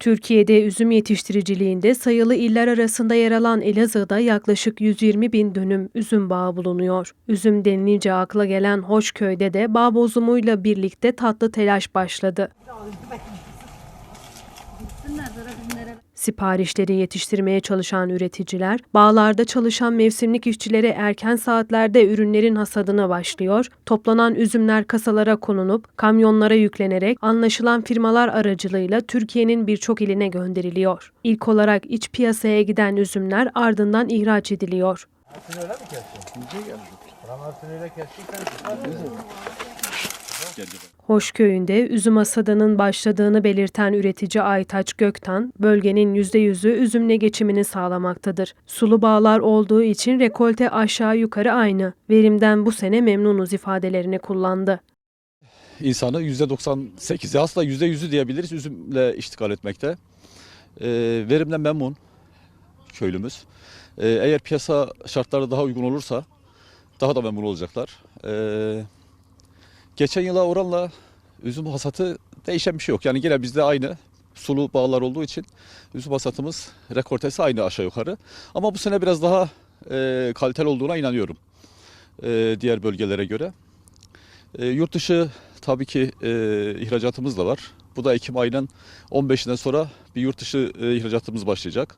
Türkiye'de üzüm yetiştiriciliğinde sayılı iller arasında yer alan Elazığ'da yaklaşık 120 bin dönüm üzüm bağı bulunuyor. Üzüm denilince akla gelen Hoşköy'de de bağ bozumuyla birlikte tatlı telaş başladı. Siparişleri yetiştirmeye çalışan üreticiler, bağlarda çalışan mevsimlik işçilere erken saatlerde ürünlerin hasadına başlıyor, toplanan üzümler kasalara konulup kamyonlara yüklenerek anlaşılan firmalar aracılığıyla Türkiye'nin birçok iline gönderiliyor. İlk olarak iç piyasaya giden üzümler ardından ihraç ediliyor. Martını öyle mi kestin? Ulan Martını öyle kestikten Hoşköy'ünde üzüm hasadının başladığını belirten üretici Aytaç Göktan, bölgenin %100'ü üzümle geçimini sağlamaktadır. Sulu bağlar olduğu için rekolte aşağı yukarı aynı. Verimden bu sene memnunuz ifadelerini kullandı. insanı %98'i aslında %100'ü diyebiliriz üzümle iştigal etmekte. Ee, verimden memnun köylümüz. Ee, eğer piyasa şartları daha uygun olursa daha da memnun olacaklar. Ee, geçen yıla oranla üzüm hasatı değişen bir şey yok. Yani yine bizde aynı sulu bağlar olduğu için üzüm hasatımız rekortesi aynı aşağı yukarı. Ama bu sene biraz daha e, kaliteli olduğuna inanıyorum e, diğer bölgelere göre. E, yurt dışı tabii ki e, ihracatımız da var. Bu da Ekim ayının 15'inden sonra bir yurt dışı e, ihracatımız başlayacak.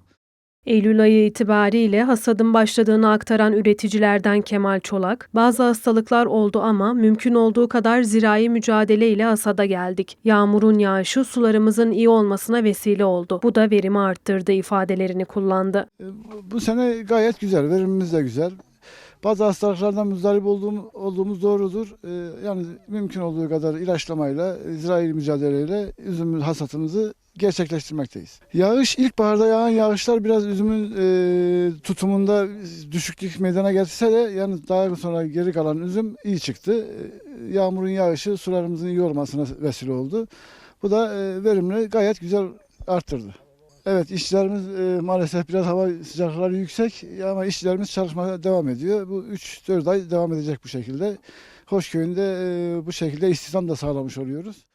Eylül ayı itibariyle hasadın başladığını aktaran üreticilerden Kemal Çolak, bazı hastalıklar oldu ama mümkün olduğu kadar zirai mücadele ile hasada geldik. Yağmurun yağışı sularımızın iyi olmasına vesile oldu. Bu da verimi arttırdı ifadelerini kullandı. E, bu- sene gayet güzel, verimimiz de güzel. Bazı hastalıklardan muzdarip olduğum, olduğumuz doğrudur. E, Yani mümkün olduğu kadar ilaçlamayla, zirai mücadeleyle üzüm hasatımızı gerçekleştirmekteyiz. Yağış, ilkbaharda yağan yağışlar biraz üzümün e, tutumunda düşüklük meydana getirse de yani daha sonra geri kalan üzüm iyi çıktı. E, Yağmurun yağışı sularımızın iyi olmasına vesile oldu. Bu da e, verimini gayet güzel arttırdı. Evet işçilerimiz e, maalesef biraz hava sıcaklıkları yüksek ama işçilerimiz çalışmaya devam ediyor. Bu 3-4 ay devam edecek bu şekilde. Hoşköy'ünde e, bu şekilde istihdam da sağlamış oluyoruz.